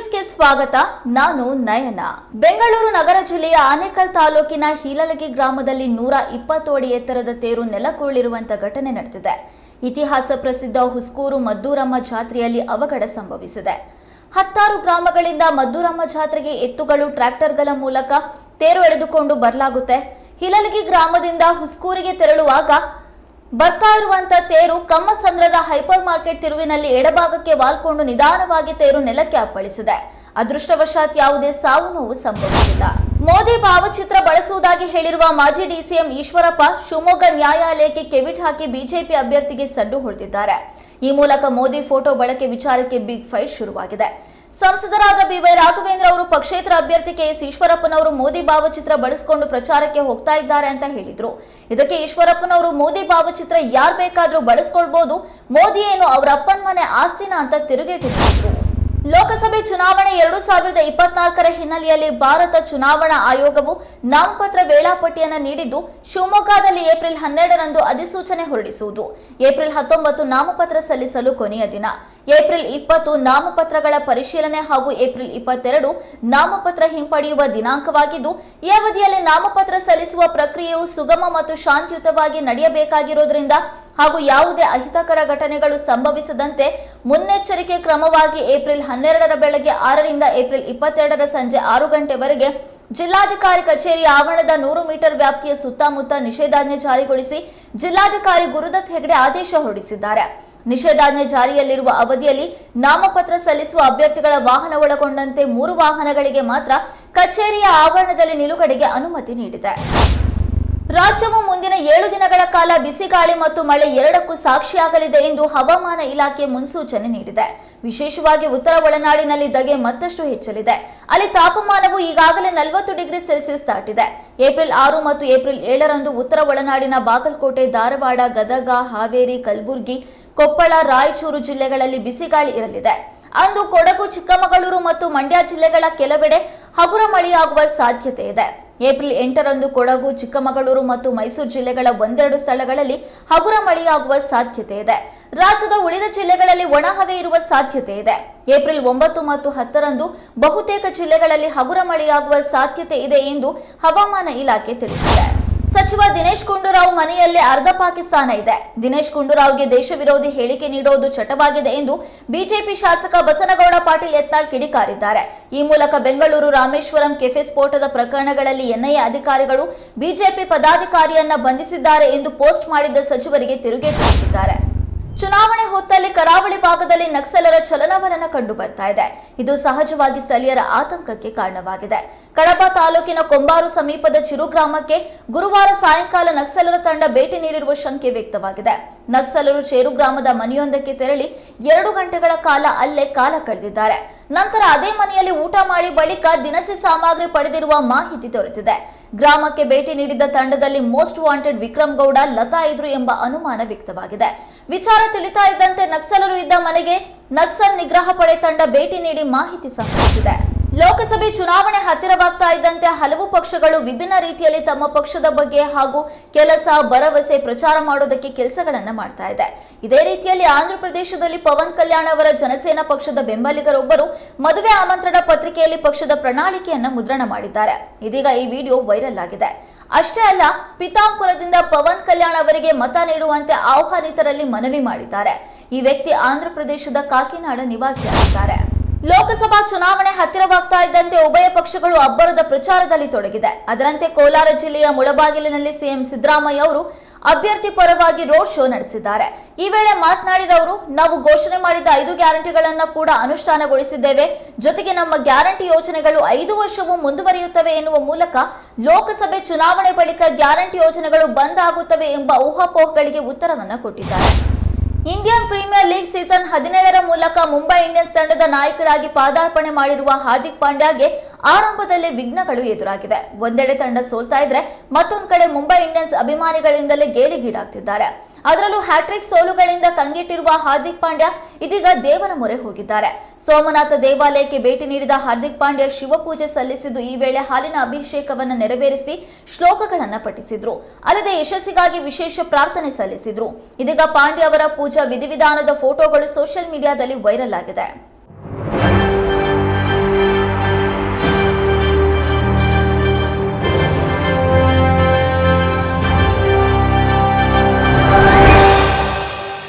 ಸ್ವಾಗತ. ನಾನು ನಯನ. ಬೆಂಗಳೂರು ನಗರ ಜಿಲ್ಲೆಯ ಆನೇಕಲ್ ತಾಲೂಕಿನ ಹೀಲಲಗಿ ಗ್ರಾಮದಲ್ಲಿ ನೂರ ಇಪ್ಪತ್ತು ಅಡಿ ಎತ್ತರದ ತೇರು ನೆಲಕೊಳ್ಳಿರುವಂತಹ ಘಟನೆ ನಡೆದಿದೆ. ಇತಿಹಾಸ ಪ್ರಸಿದ್ಧ ಹುಸ್ಕೂರು ಮದ್ದೂರಮ್ಮ ಜಾತ್ರೆಯಲ್ಲಿ ಅವಘಡ ಸಂಭವಿಸಿದೆ. ಹತ್ತಾರು ಗ್ರಾಮಗಳಿಂದ ಮದ್ದೂರಮ್ಮ ಜಾತ್ರೆಗೆ ಎತ್ತುಗಳು ಟ್ರ್ಯಾಕ್ಟರ್ಗಳ ಮೂಲಕ ತೇರು ಎಳೆದುಕೊಂಡು ಬರಲಾಗುತ್ತೆ. ಹಿಲಲಗಿ ಗ್ರಾಮದಿಂದ ಹುಸ್ಕೂರಿಗೆ ತೆರಳುವಾಗ ಬರ್ತಾ ಇರುವಂತ ತೇರು ಕಮ್ಮಸಂದ್ರದ ಹೈಪರ್ ಮಾರ್ಕೆಟ್ ತಿರುವಿನಲ್ಲಿ ಎಡಭಾಗಕ್ಕೆ ವಾಲ್ಕೊಂಡು ನಿಧಾನವಾಗಿ ತೇರು ನೆಲಕ್ಕೆ ಅಪ್ಪಳಿಸಿದೆ. ಅದೃಷ್ಟವಶಾತ್ ಯಾವುದೇ ಸಾವು ನೋವು ಸಂಭವಿಸಿಲ್ಲ. ಮೋದಿ ಭಾವಚಿತ್ರ ಬಳಸುವುದಾಗಿ ಹೇಳಿರುವ ಮಾಜಿ ಡಿಸಿಎಂ ಈಶ್ವರಪ್ಪ ಶಿವಮೊಗ್ಗ ನ್ಯಾಯಾಲಯಕ್ಕೆ ಕೆವಿಟ್ ಹಾಕಿ ಬಿಜೆಪಿ ಅಭ್ಯರ್ಥಿಗೆ ಸಡ್ಡು ಹೊಡೆದಿದ್ದಾರೆ. ಈ ಮೂಲಕ ಮೋದಿ ಫೋಟೋ ಬಳಕೆ ವಿಚಾರಕ್ಕೆ ಬಿಗ್ ಫೈಟ್ ಶುರುವಾಗಿದೆ. ಸಂಸದರಾದ ಬಿವೈ ರಾಘವೇಂದ್ರ ಅವರು ಪಕ್ಷೇತರ ಅಭ್ಯರ್ಥಿ ಕೆಎಸ್ ಈಶ್ವರಪ್ಪನವರು ಮೋದಿ ಭಾವಚಿತ್ರ ಬಳಸಿಕೊಂಡು ಪ್ರಚಾರಕ್ಕೆ ಹೋಗ್ತಾ ಇದ್ದಾರೆ ಅಂತ ಹೇಳಿದ್ರು. ಇದಕ್ಕೆ ಈಶ್ವರಪ್ಪನವರು ಮೋದಿ ಭಾವಚಿತ್ರ ಯಾರು ಬೇಕಾದರೂ ಬಳಸ್ಕೊಳ್ಬಹುದು ಮೋದಿ ಏನು ಅವರ ಅಪ್ಪನ ಮನೆ ಆಸ್ತಿನ ಅಂತ ತಿರುಗೇಟಿದ್ರು. ಲೋಕಸಭೆ ಚುನಾವಣೆ ಎರಡು ಸಾವಿರದ ಇಪ್ಪತ್ನಾಲ್ಕರ ಹಿನ್ನೆಲೆಯಲ್ಲಿ ಭಾರತ ಚುನಾವಣಾ ಆಯೋಗವು ನಾಮಪತ್ರ ವೇಳಾಪಟ್ಟಿಯನ್ನು ನೀಡಿದ್ದು, ಶಿವಮೊಗ್ಗದಲ್ಲಿ ಏಪ್ರಿಲ್ ಹನ್ನೆರಡರಂದು ಅಧಿಸೂಚನೆ ಹೊರಡಿಸುವುದು. ಏಪ್ರಿಲ್ ಹತ್ತೊಂಬತ್ತು ನಾಮಪತ್ರ ಸಲ್ಲಿಸಲು ಕೊನೆಯ ದಿನ. ಏಪ್ರಿಲ್ ಇಪ್ಪತ್ತು ನಾಮಪತ್ರಗಳ ಪರಿಶೀಲನೆ ಹಾಗೂ ಏಪ್ರಿಲ್ ಇಪ್ಪತ್ತೆರಡು ನಾಮಪತ್ರ ಹಿಂಪಡೆಯುವ ದಿನಾಂಕವಾಗಿದ್ದು, ಈ ಅವಧಿಯಲ್ಲಿ ನಾಮಪತ್ರ ಸಲ್ಲಿಸುವ ಪ್ರಕ್ರಿಯೆಯು ಸುಗಮ ಮತ್ತು ಶಾಂತಿಯುತವಾಗಿ ನಡೆಯಬೇಕಾಗಿರೋದ್ರಿಂದ ಹಾಗೂ ಯಾವುದೇ ಅಹಿತಕರ ಘಟನೆಗಳು ಸಂಭವಿಸದಂತೆ ಮುನ್ನೆಚ್ಚರಿಕೆ ಕ್ರಮವಾಗಿ ಏಪ್ರಿಲ್ ಹನ್ನೆರಡರ ಬೆಳಗ್ಗೆ ಆರರಿಂದ ಏಪ್ರಿಲ್ ಇಪ್ಪತ್ತೆರಡರ ಸಂಜೆ ಆರು ಗಂಟೆವರೆಗೆ ಜಿಲ್ಲಾಧಿಕಾರಿ ಕಚೇರಿ ಆವರಣದ ನೂರು ಮೀಟರ್ ವ್ಯಾಪ್ತಿಯ ಸುತ್ತಮುತ್ತ ನಿಷೇಧಾಜ್ಞೆ ಜಾರಿಗೊಳಿಸಿ ಜಿಲ್ಲಾಧಿಕಾರಿ ಗುರುದತ್ ಹೆಗಡೆ ಆದೇಶ ಹೊರಡಿಸಿದ್ದಾರೆ. ನಿಷೇಧಾಜ್ಞೆ ಜಾರಿಯಲ್ಲಿರುವ ಅವಧಿಯಲ್ಲಿ ನಾಮಪತ್ರ ಸಲ್ಲಿಸುವ ಅಭ್ಯರ್ಥಿಗಳ ವಾಹನ ಒಳಗೊಂಡಂತೆ ಮೂರು ವಾಹನಗಳಿಗೆ ಮಾತ್ರ ಕಚೇರಿಯ ಆವರಣದಲ್ಲಿ ನಿಲುಗಡೆಗೆ ಅನುಮತಿ ನೀಡಿದೆ. ರಾಜ್ಯವು ಮುಂದಿನ ಏಳು ದಿನಗಳ ಕಾಲ ಬಿಸಿಗಾಳಿ ಮತ್ತು ಮಳೆ ಎರಡಕ್ಕೂ ಸಾಕ್ಷಿಯಾಗಲಿದೆ ಎಂದು ಹವಾಮಾನ ಇಲಾಖೆ ಮುನ್ಸೂಚನೆ ನೀಡಿದೆ. ವಿಶೇಷವಾಗಿ ಉತ್ತರ ಒಳನಾಡಿನಲ್ಲಿ ದಗೆ ಮತ್ತಷ್ಟು ಹೆಚ್ಚಲಿದೆ. ಅಲ್ಲಿ ತಾಪಮಾನವು ಈಗಾಗಲೇ ನಲವತ್ತು ಡಿಗ್ರಿ ಸೆಲ್ಸಿಯಸ್ ದಾಟಿದೆ. ಏಪ್ರಿಲ್ ಆರು ಮತ್ತು ಏಪ್ರಿಲ್ ಏಳರಂದು ಉತ್ತರ ಒಳನಾಡಿನ ಬಾಗಲಕೋಟೆ, ಧಾರವಾಡ, ಗದಗ, ಹಾವೇರಿ, ಕಲಬುರಗಿ, ಕೊಪ್ಪಳ, ರಾಯಚೂರು ಜಿಲ್ಲೆಗಳಲ್ಲಿ ಬಿಸಿಗಾಳಿ ಇರಲಿದೆ. ಅಂದು ಕೊಡಗು, ಚಿಕ್ಕಮಗಳೂರು ಮತ್ತು ಮಂಡ್ಯ ಜಿಲ್ಲೆಗಳ ಕೆಲವೆಡೆ ಹಗುರ ಮಳೆಯಾಗುವ ಸಾಧ್ಯತೆ ಇದೆ. ಏಪ್ರಿಲ್ ಎಂಟರಂದು ಕೊಡಗು, ಚಿಕ್ಕಮಗಳೂರು ಮತ್ತು ಮೈಸೂರು ಜಿಲ್ಲೆಗಳ ಒಂದೆರಡು ಸ್ಥಳಗಳಲ್ಲಿ ಹಗುರ ಮಳೆಯಾಗುವ ಸಾಧ್ಯತೆ ಇದೆ. ರಾಜ್ಯದ ಉಳಿದ ಜಿಲ್ಲೆಗಳಲ್ಲಿ ಒಣಹವೆ ಇರುವ ಸಾಧ್ಯತೆ ಇದೆ. ಏಪ್ರಿಲ್ ಒಂಬತ್ತು ಮತ್ತು ಹತ್ತರಂದು ಬಹುತೇಕ ಜಿಲ್ಲೆಗಳಲ್ಲಿ ಹಗುರ ಮಳೆಯಾಗುವ ಸಾಧ್ಯತೆ ಇದೆ ಎಂದು ಹವಾಮಾನ ಇಲಾಖೆ ತಿಳಿಸಿದೆ. ಸಚಿವ ದಿನೇಶ್ ಗುಂಡೂರಾವ್ ಮನೆಯಲ್ಲೇ ಅರ್ಧ ಪಾಕಿಸ್ತಾನ ಇದೆ. ದಿನೇಶ್ ಗುಂಡೂರಾವ್ಗೆ ದೇಶ ವಿರೋಧಿ ಹೇಳಿಕೆ ನೀಡೋದು ಚಟವಾಗಿದೆ ಎಂದು ಬಿಜೆಪಿ ಶಾಸಕ ಬಸನಗೌಡ ಪಾಟೀಲ್ ಯತ್ನಾಳ್ ಕಿಡಿಕಾರಿದ್ದಾರೆ. ಈ ಮೂಲಕ ಬೆಂಗಳೂರು ರಾಮೇಶ್ವರಂ ಕೆಫೆ ಸ್ಫೋಟದ ಪ್ರಕರಣಗಳಲ್ಲಿ ಎನ್ಐಎ ಅಧಿಕಾರಿಗಳು ಬಿಜೆಪಿ ಪದಾಧಿಕಾರಿಯನ್ನ ಬಂಧಿಸಿದ್ದಾರೆ ಎಂದು ಪೋಸ್ಟ್ ಮಾಡಿದ್ದ ಸಚಿವರಿಗೆ ತಿರುಗೇಟು ನೀಡಿದ್ದಾರೆ. ಚುನಾವಣೆ ಹೊತ್ತಲ್ಲಿ ಕರಾವಳಿ ಭಾಗದಲ್ಲಿ ನಕ್ಸಲರ ಚಲನವಲನ ಕಂಡು ಬರ್ತಾ ಇದೆ. ಇದು ಸಹಜವಾಗಿ ಸ್ಥಳೀಯರ ಆತಂಕಕ್ಕೆ ಕಾರಣವಾಗಿದೆ. ಕಡಬ ತಾಲೂಕಿನ ಕೊಂಬಾರು ಸಮೀಪದ ಚಿರು ಗ್ರಾಮಕ್ಕೆ ಗುರುವಾರ ಸಾಯಂಕಾಲ ನಕ್ಸಲರ ತಂಡ ಭೇಟಿ ನೀಡಿರುವ ಶಂಕೆ ವ್ಯಕ್ತವಾಗಿದೆ. ನಕ್ಸಲರು ಚೇರು ಗ್ರಾಮದ ಮನೆಯೊಂದಕ್ಕೆ ತೆರಳಿ ಎರಡು ಗಂಟೆಗಳ ಕಾಲ ಅಲ್ಲೇ ಕಾಲ ಕಳೆದಿದ್ದಾರೆ. ನಂತರ ಅದೇ ಮನೆಯಲ್ಲಿ ಊಟ ಮಾಡಿ ಬಳಿಕ ದಿನಸಿ ಸಾಮಗ್ರಿ ಪಡೆದಿರುವ ಮಾಹಿತಿ ದೊರೆತಿದೆ. ಗ್ರಾಮಕ್ಕೆ ಭೇಟಿ ನೀಡಿದ್ದ ತಂಡದಲ್ಲಿ ಮೋಸ್ಟ್ ವಾಂಟೆಡ್ ವಿಕ್ರಮ್ ಗೌಡ, ಲತಾ ಇದ್ರು ಎಂಬ ಅನುಮಾನ ವ್ಯಕ್ತವಾಗಿದೆ. ವಿಚಾರ ತಿಳಿತಾ ಇದ್ದಂತೆ ನಕ್ಸಲರು ಇದ್ದ ಮನೆಗೆ ನಕ್ಸಲ್ ನಿಗ್ರಹ ಪಡೆ ತಂಡ ಭೇಟಿ ನೀಡಿ ಮಾಹಿತಿ ಸಂಗ್ರಹಿಸಿದೆ ಲೋಕಸಭೆ ಚುನಾವಣೆ ಹತ್ತಿರವಾಗ್ತಾ ಇದ್ದಂತೆ ಹಲವು ಪಕ್ಷಗಳು ವಿಭಿನ್ನ ರೀತಿಯಲ್ಲಿ ತಮ್ಮ ಪಕ್ಷದ ಬಗ್ಗೆ ಹಾಗೂ ಕೆಲಸ, ಭರವಸೆ ಪ್ರಚಾರ ಮಾಡೋದಕ್ಕೆ ಕೆಲಸಗಳನ್ನು ಮಾಡ್ತಾ ಇದೆ. ಇದೇ ರೀತಿಯಲ್ಲಿ ಆಂಧ್ರ ಪ್ರದೇಶದಲ್ಲಿ ಪವನ್ ಕಲ್ಯಾಣ್ ಅವರ ಜನಸೇನಾ ಪಕ್ಷದ ಬೆಂಬಲಿಗರೊಬ್ಬರು ಮದುವೆ ಆಮಂತ್ರಣ ಪತ್ರಿಕೆಯಲ್ಲಿ ಪಕ್ಷದ ಪ್ರಣಾಳಿಕೆಯನ್ನು ಮುದ್ರಣ ಮಾಡಿದ್ದಾರೆ. ಇದೀಗ ಈ ವಿಡಿಯೋ ವೈರಲ್ ಆಗಿದೆ. ಅಷ್ಟೇ ಅಲ್ಲ ಪಿತಾಂಪುರದಿಂದ ಪವನ್ ಕಲ್ಯಾಣ್ ಅವರಿಗೆ ಮತ ನೀಡುವಂತೆ ಆಹ್ವಾನಿತರಲ್ಲಿ ಮನವಿ ಮಾಡಿದ್ದಾರೆ. ಈ ವ್ಯಕ್ತಿ ಆಂಧ್ರ ಪ್ರದೇಶದ ಕಾಕಿನಾಡ ನಿವಾಸಿಯಾಗಿದ್ದಾರೆ. ಲೋಕಸಭಾ ಚುನಾವಣೆ ಹತ್ತಿರವಾಗ್ತಾ ಇದ್ದಂತೆ ಉಭಯ ಪಕ್ಷಗಳು ಅಬ್ಬರದ ಪ್ರಚಾರದಲ್ಲಿ ತೊಡಗಿದೆ. ಅದರಂತೆ ಕೋಲಾರ ಜಿಲ್ಲೆಯ ಮುಳಬಾಗಿಲಿನಲ್ಲಿ ಸಿಎಂ ಸಿದ್ದರಾಮಯ್ಯ ಅವರು ಅಭ್ಯರ್ಥಿ ಪರವಾಗಿ ರೋಡ್ ಶೋ ನಡೆಸಿದ್ದಾರೆ. ಈ ವೇಳೆ ಮಾತನಾಡಿದ ಅವರು, ನಾವು ಘೋಷಣೆ ಮಾಡಿದ ಐದು ಗ್ಯಾರಂಟಿಗಳನ್ನು ಕೂಡ ಅನುಷ್ಠಾನಗೊಳಿಸಿದ್ದೇವೆ. ಜೊತೆಗೆ ನಮ್ಮ ಗ್ಯಾರಂಟಿ ಯೋಜನೆಗಳು ಐದು ವರ್ಷವೂ ಮುಂದುವರಿಯುತ್ತವೆ ಎನ್ನುವ ಮೂಲಕ ಲೋಕಸಭೆ ಚುನಾವಣೆ ಬಳಿಕ ಗ್ಯಾರಂಟಿ ಯೋಜನೆಗಳು ಬಂದ್ ಆಗುತ್ತವೆ ಎಂಬ ಊಹಾಪೋಹಗಳಿಗೆ ಉತ್ತರವನ್ನು ಕೊಟ್ಟಿದ್ದಾರೆ. ಇಂಡಿಯನ್ ಪ್ರೀಮಿಯರ್ ಲೀಗ್ ಸೀಸನ್ ಹದಿನೇಳರ ಮೂಲಕ ಮುಂಬೈ ಇಂಡಿಯನ್ಸ್ ತಂಡದ ನಾಯಕರಾಗಿ ಪಾದಾರ್ಪಣೆ ಮಾಡಿರುವ ಹಾರ್ದಿಕ್ ಪಾಂಡ್ಯಾಗೆ ಆರಂಭದಲ್ಲಿ ವಿಘ್ನಗಳು ಎದುರಾಗಿವೆ. ಒಂದೆಡೆ ತಂಡ ಸೋಲ್ತಾ ಇದ್ರೆ ಮತ್ತೊಂದು ಕಡೆ ಮುಂಬೈ ಇಂಡಿಯನ್ಸ್ ಅಭಿಮಾನಿಗಳಿಂದಲೇ ಗೇಲಿಗೀಡಾಗ್ತಿದ್ದಾರೆ. ಅದರಲ್ಲೂ ಹ್ಯಾಟ್ರಿಕ್ ಸೋಲುಗಳಿಂದ ಕಂಗೆಟ್ಟಿರುವ ಹಾರ್ದಿಕ್ ಪಾಂಡ್ಯ ಇದೀಗ ದೇವರ ಮೊರೆ ಹೋಗಿದ್ದಾರೆ. ಸೋಮನಾಥ ದೇವಾಲಯಕ್ಕೆ ಭೇಟಿ ನೀಡಿದ ಹಾರ್ದಿಕ್ ಪಾಂಡ್ಯ ಶಿವಪೂಜೆ ಸಲ್ಲಿಸಿದ್ದು ಈ ವೇಳೆ ಹಾಲಿನ ಅಭಿಷೇಕವನ್ನು ನೆರವೇರಿಸಿ ಶ್ಲೋಕಗಳನ್ನು ಪಠಿಸಿದ್ರು. ಅಲ್ಲದೆ ಯಶಸ್ಸಿಗಾಗಿ ವಿಶೇಷ ಪ್ರಾರ್ಥನೆ ಸಲ್ಲಿಸಿದ್ರು. ಇದೀಗ ಪಾಂಡ್ಯ ಅವರ ಪೂಜಾ ವಿಧಿವಿಧಾನದ ಫೋಟೋಗಳು ಸೋಷಿಯಲ್ ಮೀಡಿಯಾದಲ್ಲಿ ವೈರಲ್ ಆಗಿದೆ.